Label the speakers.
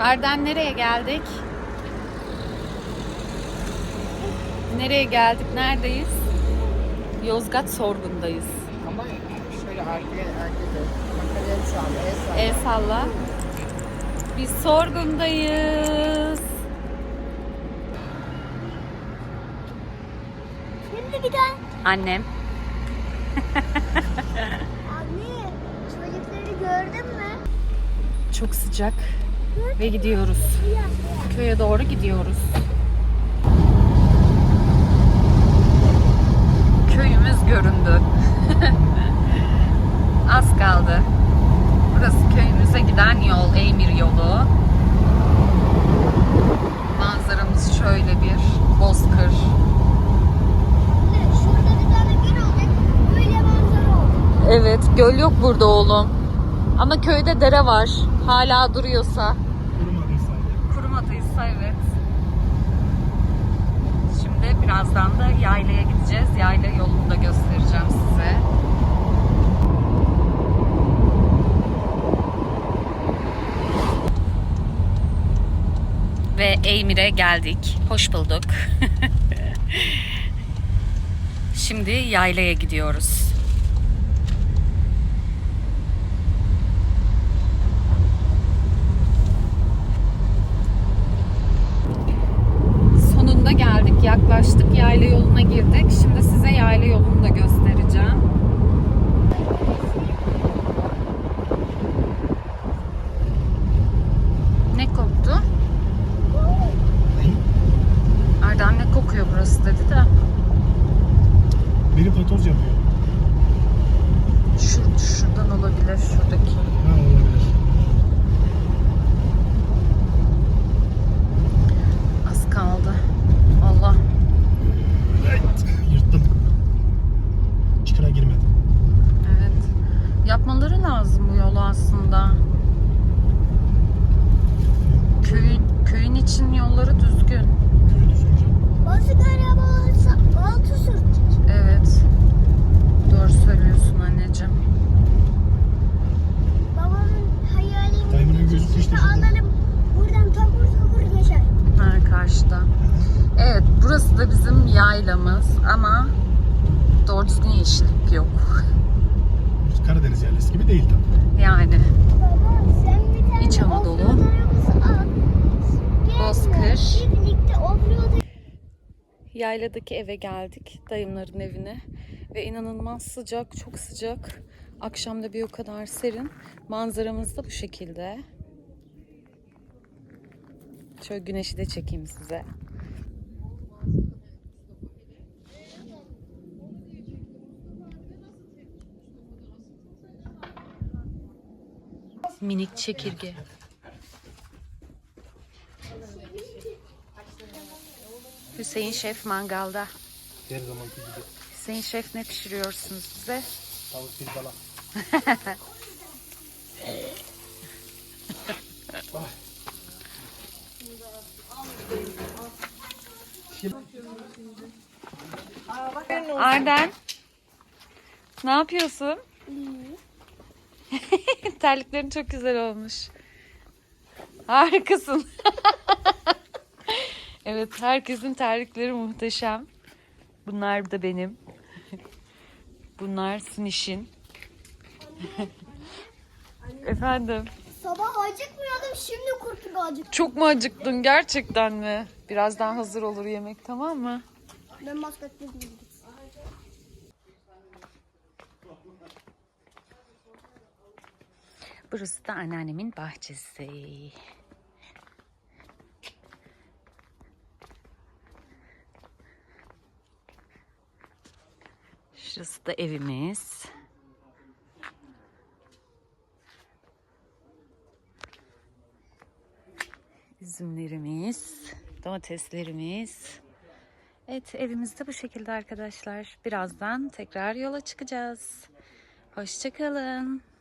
Speaker 1: Arden nereye geldik? Nereye geldik? Neredeyiz? Yozgat Sorgun'dayız.
Speaker 2: Ama şöyle arkaya. Arkaya el sağla, el sağla.
Speaker 1: El salla. Biz Sorgun'dayız.
Speaker 3: Şimdi bir daha.
Speaker 1: Annem.
Speaker 3: Anne çocukları gördün mü?
Speaker 1: Çok sıcak ve gidiyoruz. Köye doğru gidiyoruz. Köyümüz göründü. Az kaldı. Burası köyümüze giden yol, Eymir yolu. Manzaramız şöyle bir bozkır. Evet, göl yok burada oğlum. Ama köyde dere var. Hala duruyorsa. Kurumadıysa evet. Şimdi birazdan da yaylaya gideceğiz. Yayla yolunu da göstereceğim size. Ve Eymir'e geldik. Hoş bulduk. Şimdi yaylaya gidiyoruz. Sonunda geldik, yaklaştık. Yayla yoluna girdik. Şimdi size yayla yolunu da göstereceğim. Ne koktu? Arda ne kokuyor burası dedi de.
Speaker 4: Biri patoz yapıyor.
Speaker 1: Şur, şuradan olabilir, şuradaki.
Speaker 4: Ha olabilir.
Speaker 1: Az kaldı. Allah.
Speaker 4: Yırttım. Çıkıra girmedim.
Speaker 1: Evet. Yapmaları lazım bu yolu aslında. Köyün, köyün için yolları düzgün.
Speaker 3: Bazı arabalar altı sürtecek.
Speaker 1: Evet. Doğru söylüyorsun anneciğim.
Speaker 3: Babamın hayali
Speaker 4: Dayımın gözü
Speaker 3: alalım. Buradan tabur tabur geçer.
Speaker 1: Ha karşıda. Evet burası da bizim yaylamız ama doğru düzgün yeşillik yok.
Speaker 4: Karadeniz yerlisi gibi değil tabii.
Speaker 1: Yani İç Anadolu. Bozkır. Yayladaki eve geldik. Dayımların evine. Ve inanılmaz sıcak, çok sıcak. Akşamda bir o kadar serin. Manzaramız da bu şekilde. Şöyle güneşi de çekeyim size. Minik çekirge. Hüseyin Şef mangalda.
Speaker 4: Her zamanki gibi.
Speaker 1: Hüseyin Şef ne pişiriyorsunuz bize?
Speaker 4: Tavuk bir bala.
Speaker 1: Arden. Ne yapıyorsun? Terliklerin çok güzel olmuş. Harikasın. evet, herkesin terlikleri muhteşem. Bunlar da benim. Bunlar Siniş'in. Efendim,
Speaker 3: Sabah acıkmıyordum şimdi kurt gibi acık.
Speaker 1: çok mu acıktın gerçekten mi? Birazdan hazır olur yemek tamam mı?
Speaker 3: Ben basketbol gittim.
Speaker 1: Burası da anneannemin bahçesi. Şurası da evimiz. Üzümlerimiz, domateslerimiz. Evet evimiz de bu şekilde arkadaşlar. Birazdan tekrar yola çıkacağız. Hoşçakalın.